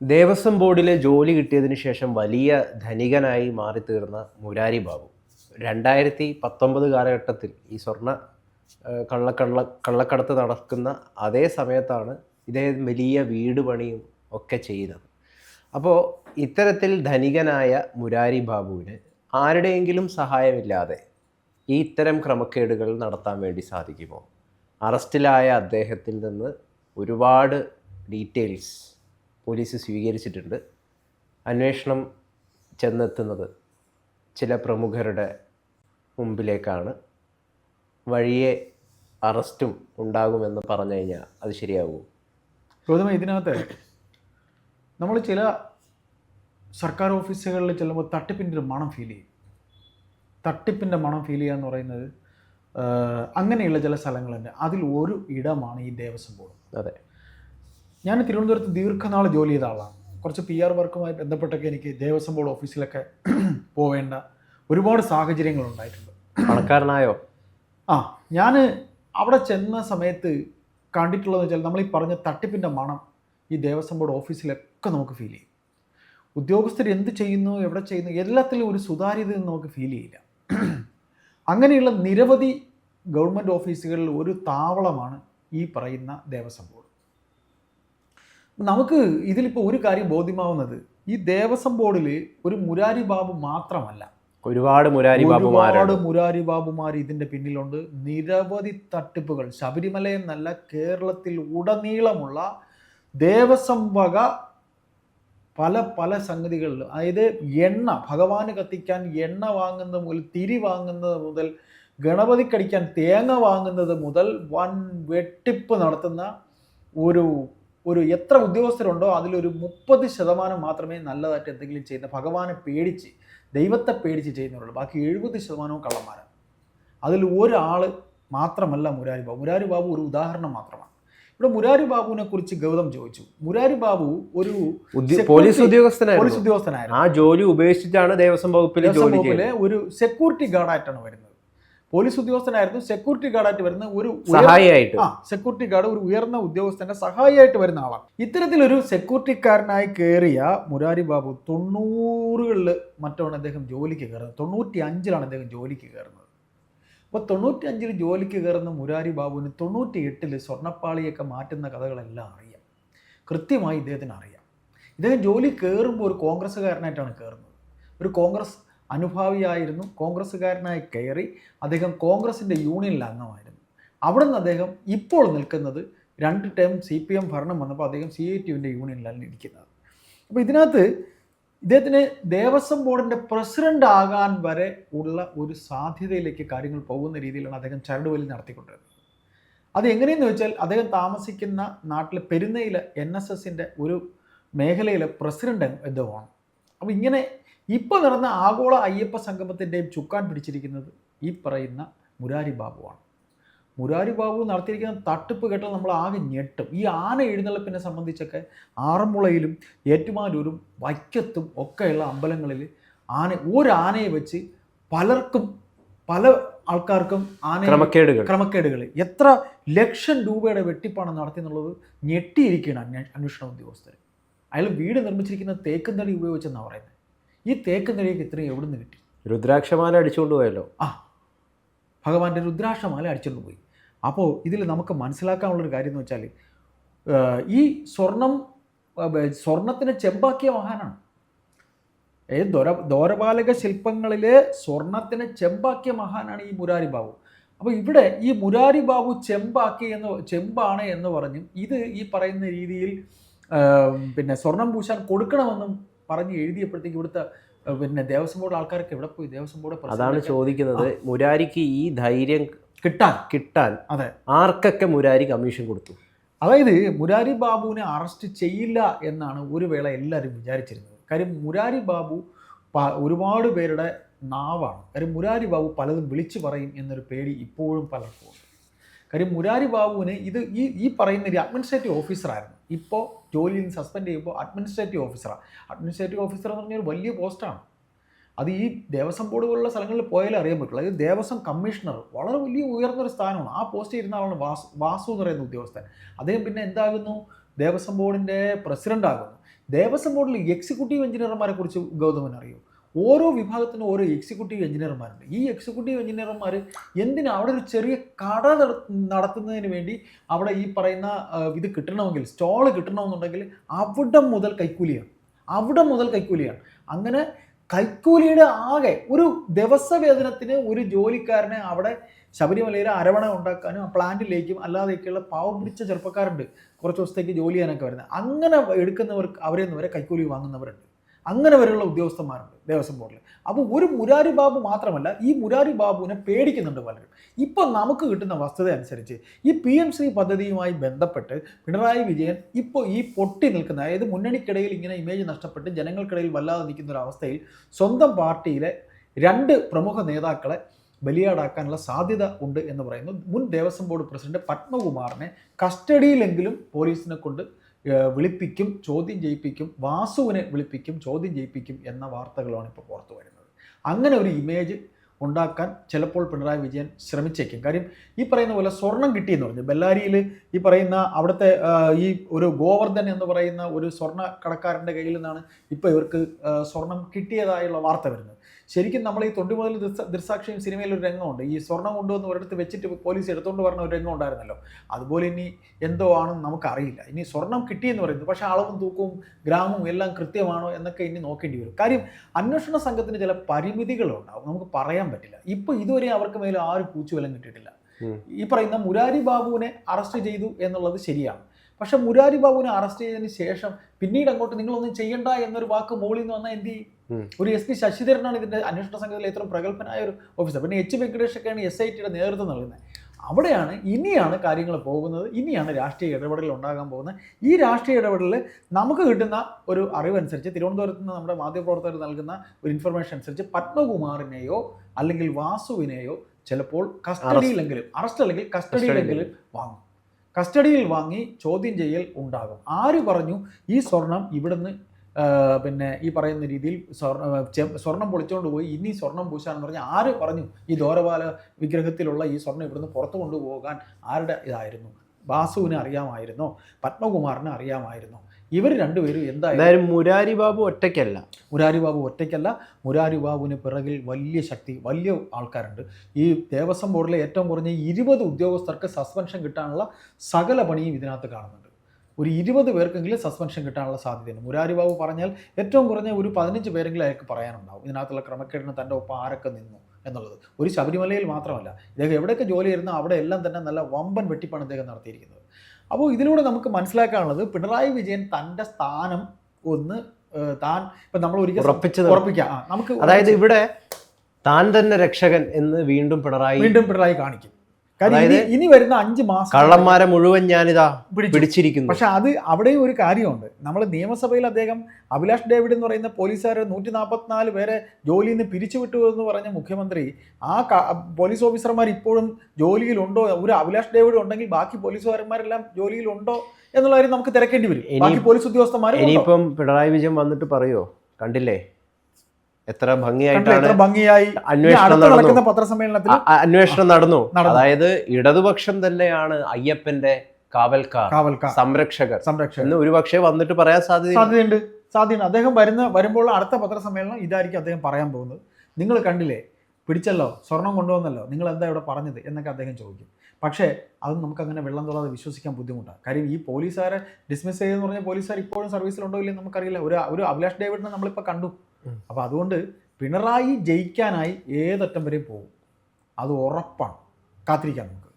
ദേവസ്വം ബോർഡിലെ ജോലി കിട്ടിയതിന് ശേഷം വലിയ ധനികനായി മാറിത്തീർന്ന മുരാരി ബാബു. രണ്ടായിരത്തി പത്തൊമ്പത് കാലഘട്ടത്തിൽ ഈ സ്വർണ കള്ളക്കള്ള കള്ളക്കടത്ത് നടക്കുന്ന അതേ സമയത്താണ് ഇദ്ദേഹം വലിയ വീട് പണിയും ഒക്കെ ചെയ്യുന്നത് അപ്പോൾ ഇത്തരത്തിൽ ധനികനായ മുരാരി ബാബുവിന് ആരുടെയെങ്കിലും സഹായമില്ലാതെ ഈ ഇത്തരം ക്രമക്കേടുകൾ നടത്താൻ വേണ്ടി സാധിക്കുമോ? അറസ്റ്റിലായ അദ്ദേഹത്തിൽ നിന്ന് ഒരുപാട് ഡീറ്റെയിൽസ് പോലീസ് സ്വീകരിച്ചിട്ടുണ്ട്. അന്വേഷണം ചെന്നെത്തുന്നത് ചില പ്രമുഖരുടെ മുമ്പിലേക്കാണ്. വഴിയെ അറസ്റ്റും ഉണ്ടാകുമെന്ന് പറഞ്ഞു കഴിഞ്ഞാൽ അത് ശരിയാകുമോ ഗൗതമ ഇതിനകത്ത് നമ്മൾ ചില സർക്കാർ ഓഫീസുകളിൽ ചെല്ലുമ്പോൾ തട്ടിപ്പിന്റെ ഒരു മണം ഫീൽ ചെയ്യും. തട്ടിപ്പിന്റെ മണം ഫീൽ ചെയ്യുക എന്ന് പറയുന്നത് അങ്ങനെയുള്ള ചില സ്ഥലങ്ങളുണ്ട്. അതിൽ ഒരു ഇടമാണ് ഈ ദേവസ്വം ബോർഡ്. അതെ. ഞാൻ തിരുവനന്തപുരത്ത് ദീർഘനാൾ ജോലി ചെയ്ത ആളാണ്. കുറച്ച് പി ആർ വർക്കുമായി ബന്ധപ്പെട്ടൊക്കെ എനിക്ക് ദേവസ്വം ബോർഡ് ഓഫീസിലൊക്കെ പോവേണ്ട ഒരുപാട് സാഹചര്യങ്ങൾ ഉണ്ടായിട്ടുണ്ട്. പണക്കാരനായോ? ആ ഞാൻ അവിടെ ചെന്ന സമയത്ത് കണ്ടിട്ടുള്ളതെന്ന് വെച്ചാൽ നമ്മൾ ഈ പറഞ്ഞ തട്ടിപ്പിന്റെ മണം ഈ ദേവസ്വം ബോർഡ് ഓഫീസിലൊക്കെ നമുക്ക് ഫീൽ ചെയ്യും. ഉദ്യോഗസ്ഥർ എന്ത് ചെയ്യുന്നു എവിടെ ചെയ്യുന്നു എല്ലാത്തിലും ഒരു സുതാര്യത നമുക്ക് ഫീൽ ചെയ്യില്ല. അങ്ങനെയുള്ള നിരവധി ഗവൺമെന്റ് ഓഫീസുകളിൽ ഒരു താവളമാണ് ഈ പറയുന്ന ദേവസ്വം ബോർഡ്. നമുക്ക് ഇതിലിപ്പോൾ ഒരു കാര്യം ബോധ്യമാവുന്നത്. ഈ ദേവസ്വം ബോർഡിൽ ഒരു മുരാരി ബാബു മാത്രമല്ല. ഒരുപാട് മുരാരി ഒരുപാട് മുരാരി ബാബുമാർ ഇതിന്റെ പിന്നിലുണ്ട്. നിരവധി തട്ടിപ്പുകൾ. ശബരിമല എന്നല്ല കേരളത്തിൽ ഉടനീളമുള്ള ദേവസ്വം വക പല പല സംഗതികളിൽ. അതായത് എണ്ണ ഭഗവാന് കത്തിക്കാൻ എണ്ണ വാങ്ങുന്നത് മുതൽ തിരി വാങ്ങുന്നത് മുതൽ ഗണപതിക്കടിക്കാൻ തേങ്ങ വാങ്ങുന്നത് മുതൽ വൻ വെട്ടിപ്പ് നടത്തുന്ന ഒരു ഒരു എത്ര ഉദ്യോഗസ്ഥരുണ്ടോ അതിലൊരു മുപ്പത് ശതമാനം മാത്രമേ നല്ലതായിട്ട് എന്തെങ്കിലും ചെയ്യുന്ന ഭഗവാനെ പേടിച്ച് ദൈവത്തെ പേടിച്ച് ചെയ്യുന്നവരുള്ളൂ. ബാക്കി എഴുപത് ശതമാനവും കള്ളന്മാരാണ് അതിൽ ഒരാൾ മാത്രമല്ല മുരാരി ബാബു. മുരാരി ബാബു ഒരു ഉദാഹരണം മാത്രമാണ്. ഇവിടെ മുരാരി ബാബുവിനെ കുറിച്ച് ഗൗതം ചോദിച്ചു. മുരാരി ബാബു ഒരു പോലീസ് ഉദ്യോഗസ്ഥനായിരുന്നു. പോലീസ് ഉദ്യോഗസ്ഥനായിരുന്നു. ആ ജോലി ഉപേക്ഷിച്ചാണ് ദേവസ്വം വകുപ്പിലെ ഒരു സെക്യൂരിറ്റി ഗാർഡായിട്ടാണ് വരുന്നത്. പോലീസ് ഉദ്യോഗസ്ഥനായിരുന്നു. സെക്യൂരിറ്റി ഗാർഡായിട്ട് വരുന്ന ഒരു സഹായിട്ട് സഹായിയായിട്ട്. ആ സെക്യൂരിറ്റി ഗാർഡ് ഒരു ഉയർന്ന ഉദ്യോഗസ്ഥന്റെ സഹായിയായിട്ട് വരുന്ന ആളാണ്. ഇത്തരത്തിലൊരു സെക്യൂരിറ്റിക്കാരനായി കയറിയ മുരാരി ബാബു തൊണ്ണൂറുകളിൽ മറ്റാണ് അദ്ദേഹം ജോലിക്ക് കയറുന്നത്. തൊണ്ണൂറ്റി അഞ്ചിലാണ് അദ്ദേഹം ജോലിക്ക് കയറുന്നത്. അപ്പോൾ തൊണ്ണൂറ്റി അഞ്ചിൽ ജോലിക്ക് കയറുന്ന മുരാരി ബാബുവിന് തൊണ്ണൂറ്റി എട്ടിൽ സ്വർണപ്പാളിയൊക്കെ മാറ്റുന്ന കഥകളെല്ലാം അറിയാം. കൃത്യമായി ഇദ്ദേഹത്തിന് അറിയാം ഇദ്ദേഹം ജോലി കയറുമ്പോൾ ഒരു കോൺഗ്രസ്സുകാരനായിട്ടാണ് കയറുന്നത് ഒരു കോൺഗ്രസ് അനുഭാവിയായിരുന്നു. കോൺഗ്രസ്സുകാരനായി കയറി അദ്ദേഹം കോൺഗ്രസിന്റെ യൂണിയനിൽ അംഗമായിരുന്നു. അവിടെ നിന്ന് അദ്ദേഹം ഇപ്പോൾ നിൽക്കുന്നത് രണ്ട് ടേം സി പി എം ഭരണം വന്നപ്പോൾ അദ്ദേഹം സി ഐ ടിയുവിന്റെ യൂണിയനിലാണ് ഇരിക്കുന്നത്. അപ്പോൾ ഇതിനകത്ത് ഇദ്ദേഹത്തിന് ദേവസ്വം ബോർഡിന്റെ പ്രസിഡന്റ് ആകാൻ വരെ ഉള്ള ഒരു സാധ്യതയിലേക്ക് കാര്യങ്ങൾ പോകുന്ന രീതിയിലാണ് അദ്ദേഹം ചരടുവലി നടത്തിക്കൊണ്ടിരുന്നത്. അത് എങ്ങനെയെന്ന് വെച്ചാൽ അദ്ദേഹം താമസിക്കുന്ന നാട്ടിലെ പെരുന്നയിലെ എൻ എസ് എസിന്റെ ഒരു മേഖലയിലെ പ്രസിഡന്റ് എന്തോമാണ് അപ്പോൾ ഇങ്ങനെ ഇപ്പോൾ നടന്ന ആഗോള അയ്യപ്പ സംഗമത്തിന്റെയും ചുക്കാൻ പിടിച്ചിരിക്കുന്നത് ഈ പറയുന്ന മുരാരി ബാബുവാണ്. മുരാരി ബാബു നടത്തിയിരിക്കുന്ന തട്ടിപ്പ് കേട്ടാൽ നമ്മൾ ആകെ ഞെട്ടും. ഈ ആന എഴുന്നള്ളിപ്പിനെ സംബന്ധിച്ചൊക്കെ ആറന്മുളയിലും ഏറ്റുമാനൂരും വൈക്കത്തും ഒക്കെയുള്ള അമ്പലങ്ങളിൽ ആന ഒരു ആനയെ വെച്ച് പലർക്കും പല ആൾക്കാർക്കും ആന ക്രമക്കേടുകൾ. ക്രമക്കേടുകൾ. എത്ര ലക്ഷം രൂപയുടെ വെട്ടിപ്പാണ് നടത്തി എന്നുള്ളത് ഞെട്ടിയിരിക്കുകയാണ് അന്വേ- അന്വേഷണ ഉദ്യോഗസ്ഥർ. അയാൾ വീട് നിർമ്മിച്ചിരിക്കുന്ന തേക്കും തടി ഉപയോഗിച്ചെന്നാണ് പറയുന്നത്. ഈ തേക്ക് തടിയൊക്കെ ഇത്രയും എവിടെ നിന്ന് കിട്ടി? രുദ്രാക്ഷമാല അടിച്ചുകൊണ്ട് പോയല്ലോ. ആ ഭഗവാന്റെ രുദ്രാക്ഷമാല അടിച്ചുകൊണ്ട് പോയി. അപ്പോൾ ഇതിൽ നമുക്ക് മനസ്സിലാക്കാനുള്ളൊരു കാര്യം എന്ന് വെച്ചാൽ ഈ സ്വർണം സ്വർണത്തിനെ ചെമ്പാക്കിയ മഹാനാണ് ഏ ദോര ദോരപാലക ശില്പങ്ങളിൽ സ്വർണത്തിനെ ചെമ്പാക്കിയ മഹാനാണ് ഈ മുരാരി ബാബു. അപ്പോൾ ഇവിടെ ഈ മുരാരി ബാബു ചെമ്പാക്കി എന്ന് ചെമ്പാണ് എന്ന് പറഞ്ഞും ഇത് ഈ പറയുന്ന രീതിയിൽ പിന്നെ സ്വർണം പൂശാൻ കൊടുക്കണമെന്നും പറഞ്ഞ് എഴുതിയപ്പോഴത്തേക്ക് ഇവിടുത്തെ പിന്നെ ദേവസ്വം ബോർഡ് ആൾക്കാരൊക്കെ എവിടെ പോയി? ദേവസ്വം ബോർഡ് അതാണ് ചോദിക്കുന്നത്. മുരാരിക്ക് ഈ ധൈര്യം കിട്ടാൻ. കിട്ടാൻ അതെ. ആർക്കൊക്കെ മുരാരി കമ്മീഷൻ കൊടുത്തു? അതായത് മുരാരി ബാബുവിനെ അറസ്റ്റ് ചെയ്യില്ല എന്നാണ് ഒരു വേള എല്ലാവരും വിചാരിച്ചിരുന്നത്. കാര്യം മുരാരി ബാബു ഒരുപാട് പേരുടെ നാവാണ്. കാര്യം മുരാരി ബാബു പലതും വിളിച്ചു പറയും എന്നൊരു പേടി ഇപ്പോഴും പലർക്കും കാര്യം മുരാരി ബാബുവിന് ഇത് ഈ ഈ പറയുന്ന ഒരു അഡ്മിനിസ്ട്രേറ്റീവ് ഓഫീസറായിരുന്നു ഇപ്പോൾ ജോലിയിൽ നിന്ന് സസ്പെൻഡ് ചെയ്യുമ്പോൾ അഡ്മിനിസ്ട്രേറ്റീവ് ഓഫീസറാണ് അഡ്മിനിസ്ട്രേറ്റീവ് ഓഫീസർ എന്ന് പറഞ്ഞാൽ ഒരു വലിയ പോസ്റ്റാണ് അത് ഈ ദേവസ്വം ബോർഡ് പോലുള്ള സ്ഥലങ്ങളിൽ പോയാലേ അറിയാൻ പറ്റുള്ളൂ. അതായത് ദേവസ്വം കമ്മീഷണർ വളരെ വലിയ ഉയർന്നൊരു സ്ഥാനമാണ്. ആ പോസ്റ്റ് ഇരുന്ന ആളാണ് വാസു വാസു എന്ന് പറയുന്ന ഉദ്യോഗസ്ഥൻ. അദ്ദേഹം പിന്നെ എന്താകുന്നു? ദേവസ്വം ബോർഡിന്റെ പ്രസിഡന്റ് ആകുന്നു. ദേവസ്വം ബോർഡിൽ എക്സിക്യൂട്ടീവ് എഞ്ചിനീയർമാരെ കുറിച്ച് ഗൗതമൻ അറിയോ? ഓരോ വിഭാഗത്തിനും ഓരോ എക്സിക്യൂട്ടീവ് എഞ്ചിനീയർമാരുണ്ട് ഈ എക്സിക്യൂട്ടീവ് എഞ്ചിനീയർമാർ എന്തിനാ അവിടെ ഒരു ചെറിയ കട നട- നടത്തുന്നതിന് വേണ്ടി അവിടെ ഈ പറയുന്ന ഇത് കിട്ടണമെങ്കിൽ സ്റ്റോൾ കിട്ടണമെന്നുണ്ടെങ്കിൽ അവിടെ മുതൽ കൈക്കൂലിയാണ്. അവിടെ മുതൽ കൈക്കൂലിയാണ്. അങ്ങനെ കൈക്കൂലിയുടെ ആകെ ഒരു ദിവസവേതനത്തിന് ഒരു ജോലിക്കാരനെ അവിടെ ശബരിമലയിൽ അരവണ ഉണ്ടാക്കാനും ആ പ്ലാന്റിലേക്കും അല്ലാതെയൊക്കെയുള്ള പാവം പിടിച്ച ചെറുപ്പക്കാരുണ്ട്. കുറച്ച് ദിവസത്തേക്ക് ജോലി ചെയ്യാനൊക്കെ വരുന്നത്. അങ്ങനെ എടുക്കുന്നവർക്ക് അവരെ നിന്ന് വരെ കൈക്കൂലി വാങ്ങുന്നവരുണ്ട്. അങ്ങനെ വരെയുള്ള ഉദ്യോഗസ്ഥന്മാരുണ്ട് ദേവസ്വം ബോർഡിൽ. അപ്പോൾ ഒരു മുരാരി ബാബു മാത്രമല്ല ഈ മുരാരി ബാബുവിനെ പേടിക്കുന്നുണ്ട് പലരും. ഇപ്പോൾ നമുക്ക് കിട്ടുന്ന വസ്തുത അനുസരിച്ച് ഈ പി എം ശ്രീ പദ്ധതിയുമായി ബന്ധപ്പെട്ട് പിണറായി വിജയൻ ഇപ്പോൾ ഈ പൊട്ടി നിൽക്കുന്ന അതായത് മുന്നണിക്കിടയിൽ ഇങ്ങനെ ഇമേജ് നഷ്ടപ്പെട്ട് ജനങ്ങൾക്കിടയിൽ വല്ലാതെ നിൽക്കുന്ന ഒരു അവസ്ഥയിൽ സ്വന്തം പാർട്ടിയിലെ രണ്ട് പ്രമുഖ നേതാക്കളെ ബലിയാടാക്കാനുള്ള സാധ്യത ഉണ്ട് എന്ന് പറയുന്നു. മുൻ ദേവസ്വം ബോർഡ് പ്രസിഡന്റ് പത്മകുമാറിനെ കസ്റ്റഡിയിലെങ്കിലും പോലീസിനെ കൊണ്ട് വിളിപ്പിക്കും ചോദ്യം ചെയ്യിപ്പിക്കും വാസുവിനെ വിളിപ്പിക്കും ചോദ്യം ചെയ്യിപ്പിക്കും എന്ന വാർത്തകളാണ് ഇപ്പോൾ പുറത്തു വരുന്നത്. അങ്ങനെ ഒരു ഇമേജ് ഉണ്ടാക്കാൻ ചിലപ്പോൾ പിണറായി വിജയൻ ശ്രമിച്ചേക്കും. കാര്യം ഈ പറയുന്ന പോലെ സ്വർണം കിട്ടിയെന്ന് പറഞ്ഞു. ബെല്ലാരിയിൽ ഈ പറയുന്ന അവിടുത്തെ ഈ ഒരു ഗോവർദ്ധൻ എന്ന് പറയുന്ന ഒരു സ്വർണ കടക്കാരന്റെ കയ്യിൽ നിന്നാണ് ഇപ്പോൾ ഇവർക്ക് സ്വർണം കിട്ടിയതായുള്ള വാർത്ത വരുന്നത്. ശരിക്കും നമ്മൾ ഈ തൊണ്ടി മുതൽ ദൃസ ദൃസാക്ഷിയും സിനിമയിൽ ഒരു രംഗമുണ്ട്. ഈ സ്വർണം കൊണ്ടുവന്ന് ഒരിടത്ത് വെച്ചിട്ട് പോലീസ് എടുത്തുകൊണ്ട് പറഞ്ഞ ഒരു രംഗം ഉണ്ടായിരുന്നല്ലോ. അതുപോലെ ഇനി എന്തോ ആണെന്ന് നമുക്കറിയില്ല. ഇനി സ്വർണം കിട്ടിയെന്ന് പറയുന്നത് പക്ഷേ അളവും തൂക്കവും ഗ്രാമവും എല്ലാം കൃത്യമാണോ എന്നൊക്കെ ഇനി നോക്കേണ്ടി വരും. കാര്യം അന്വേഷണ സംഘത്തിന് ചില പരിമിതികളുണ്ടാവും നമുക്ക് പറയാൻ പറ്റില്ല. ഇപ്പോൾ ഇതുവരെ അവർക്ക് മേലും ആരും പൂച്ചുവലം കിട്ടിയിട്ടില്ല. ഈ പറയുന്ന മുരാരി ബാബുവിനെ അറസ്റ്റ് ചെയ്തു എന്നുള്ളത് ശരിയാണ്. പക്ഷെ മുരാരി ബാബുവിനെ അറസ്റ്റ് ചെയ്തതിന് ശേഷം പിന്നീട് അങ്ങോട്ട് നിങ്ങളൊന്നും ചെയ്യണ്ട എന്നൊരു വാക്ക് മുകളിൽ നിന്ന് വന്നാൽ എന്ത് ചെയ്യും. ഒരു എസ് പി ശശിധരനാണ് ഇതിന്റെ അന്വേഷണ സംഘത്തിലെ ഏറ്റവും പ്രഗത്ഭനായ ഒരു ഓഫീസർ പിന്നെ എച്ച് വെങ്കടേഷ് ഒക്കെയാണ് എസ് ഐ ടിയുടെ നേതൃത്വം നൽകുന്നത്. അവിടെയാണ് ഇനിയാണ് കാര്യങ്ങൾ പോകുന്നത്. ഇനിയാണ് രാഷ്ട്രീയ ഇടപെടൽ ഉണ്ടാകാൻ പോകുന്നത്. ഈ രാഷ്ട്രീയ ഇടപെടലിൽ നമുക്ക് കിട്ടുന്ന ഒരു അറിവനുസരിച്ച് തിരുവനന്തപുരത്ത് നിന്ന് നമ്മുടെ മാധ്യമപ്രവർത്തകർ നൽകുന്ന ഒരു ഇൻഫർമേഷൻ അനുസരിച്ച് പത്മകുമാറിനെയോ അല്ലെങ്കിൽ വാസുവിനെയോ ചിലപ്പോൾ കസ്റ്റഡിയിലെങ്കിലും അറസ്റ്റ്. അല്ലെങ്കിൽ കസ്റ്റഡിയിലെങ്കിലും. വാങ്ങും. കസ്റ്റഡിയിൽ വാങ്ങി ചോദ്യം ചെയ്യൽ ഉണ്ടാകും. ആര് പറഞ്ഞു ഈ സ്വർണം ഇവിടുന്ന് പിന്നെ ഈ പറയുന്ന രീതിയിൽ സ്വർണ സ്വർണം പൊളിച്ചുകൊണ്ട് പോയി. ഇനി സ്വർണം പൂശാന്ന് പറഞ്ഞാൽ ആര് പറഞ്ഞു? ഈ ദോരപാല വിഗ്രഹത്തിലുള്ള ഈ സ്വർണം ഇവിടുന്ന് പുറത്തു കൊണ്ടുപോകാൻ ആരുടെ ഇതായിരുന്നു? വാസുവിനെ അറിയാമായിരുന്നോ? പത്മകുമാറിനെ അറിയാമായിരുന്നോ? ഇവർ രണ്ടുപേരും എന്തായാലും എന്തായാലും മുരാരി ബാബു ഒറ്റയ്ക്കല്ല. മുരാരി ബാബു ഒറ്റയ്ക്കല്ല. മുരാരി ബാബുവിന് പിറകിൽ വലിയ ശക്തി വലിയ ആൾക്കാരുണ്ട്. ഈ ദേവസ്വം ബോർഡിലെ ഏറ്റവും കുറഞ്ഞ ഇരുപത് ഉദ്യോഗസ്ഥർക്ക് സസ്പെൻഷൻ കിട്ടാനുള്ള സകല പണിയും ഇതിനകത്ത് കാണുന്നുണ്ട്. ഒരു ഇരുപത് പേർക്കെങ്കിലും സസ്പെൻഷൻ കിട്ടാനുള്ള സാധ്യതയുണ്ട്. മുരാരി ബാബു പറഞ്ഞാൽ ഏറ്റവും കുറഞ്ഞ ഒരു പതിനഞ്ച് പേരെങ്കിലും അയാൾക്ക് പറയാനുണ്ടാവും. ഇതിനകത്തുള്ള ക്രമക്കേടിന് തന്റെ ഒപ്പം ആരൊക്കെ നിന്നു എന്നുള്ളത്. ഒരു ശബരിമലയിൽ മാത്രമല്ല ഇദ്ദേഹം എവിടെയൊക്കെ ജോലി ചെയ്യുന്നോ അവിടെ എല്ലാം തന്നെ നല്ല വമ്പൻ വെട്ടിപ്പാണ് ഇദ്ദേഹം നടത്തിയിരിക്കുന്നത്. അപ്പോൾ ഇതിലൂടെ നമുക്ക് മനസ്സിലാക്കാനുള്ളത് പിണറായി വിജയൻ തന്റെ സ്ഥാനം ഒന്ന് താൻ ഇപ്പം നമ്മൾ ഒരിക്കൽ ഉറപ്പിച്ചത് ഉറപ്പിക്കാം. നമുക്ക് അതായത് ഇവിടെ താൻ തന്നെ രക്ഷകൻ എന്ന് വീണ്ടും പിണറായി വീണ്ടും പിണറായി കാണിക്കും. ഇനി വരുന്ന അഞ്ച് മാസം കള്ളന്മാരെ മുഴുവൻ ഞാനിതാ പിടിച്ചു. പിടിച്ചിരിക്കുന്നു. പക്ഷെ അത് അവിടെയും ഒരു കാര്യമുണ്ട്. നമ്മൾ നിയമസഭയിൽ അദ്ദേഹം അഭിലാഷ് ഡേവിഡ് എന്ന് പറയുന്ന പോലീസുകാരെ നൂറ്റി നാൽപ്പത്തിനാല് പേരെ ജോലിയിൽ നിന്ന് പിരിച്ചുവിട്ടു എന്ന് പറഞ്ഞ മുഖ്യമന്ത്രി ആ പോലീസ് ഓഫീസർമാർ ഇപ്പോഴും ജോലിയിലുണ്ടോ? ഒരു അഭിലാഷ് ഡേവിഡ് ഉണ്ടെങ്കിൽ ബാക്കി പോലീസുകാരന്മാരെല്ലാം ജോലിയിലുണ്ടോ എന്നുള്ള കാര്യം നമുക്ക് തിരക്കേണ്ടി വരും. ബാക്കി പോലീസ് ഉദ്യോഗസ്ഥന്മാർ? ഇനിയിപ്പം പിണറായി വിജയൻ വന്നിട്ട് പറയോ? കണ്ടില്ലേ? എത്ര ഭംഗിയായിട്ടാണ് ഭംഗിയായി അന്വേഷണം നടക്കുന്ന പത്രസമ്മേളനത്തിൽ അന്വേഷണം നടന്നു. അതായത് ഇടതുപക്ഷം തന്നെയാണ് അയ്യപ്പന്റെ കാവൽക്കാർ കാവൽക്കാർ. സംരക്ഷകർ. സംരക്ഷകർ. എന്ന് ഒരുപക്ഷെ വന്നിട്ട് പറയാൻ സാധ്യത സാധ്യതയുണ്ട്. സാധ്യതയുണ്ട്. അദ്ദേഹം വരുന്ന വരുമ്പോൾ അടുത്ത പത്രസമ്മേളനം ഇതായിരിക്കും അദ്ദേഹം പറയാൻ പോകുന്നത്. നിങ്ങൾ കണ്ടില്ലേ? പിടിച്ചല്ലോ സ്വർണം കൊണ്ടുവന്നല്ലോ. നിങ്ങൾ എന്താ ഇവിടെ പറഞ്ഞത് എന്നൊക്കെ അദ്ദേഹം ചോദിക്കും. പക്ഷേ അത് നമുക്ക് അങ്ങനെ വെള്ളം തൊടാതെ വിശ്വസിക്കാൻ ബുദ്ധിമുട്ടാണ് കാര്യം ഈ പോലീസുകാരെ ഡിസ്മിസ് ചെയ്തെന്ന് പറഞ്ഞാൽ പോലീസുകാർ ഇപ്പോഴും സർവീസിലുണ്ടോ ഇല്ലെന്ന് നമുക്കറിയില്ല. ഒരു ഒരു അഭിലാഷ് ഡേവിഡിനെ നമ്മളിപ്പോൾ കണ്ടു. അപ്പോൾ അതുകൊണ്ട് പിണറായി ജയിക്കാനായി ഏതറ്റം വരെയും പോകും. അത് ഉറപ്പാണ്. കാത്തിരിക്കാം നമുക്ക്.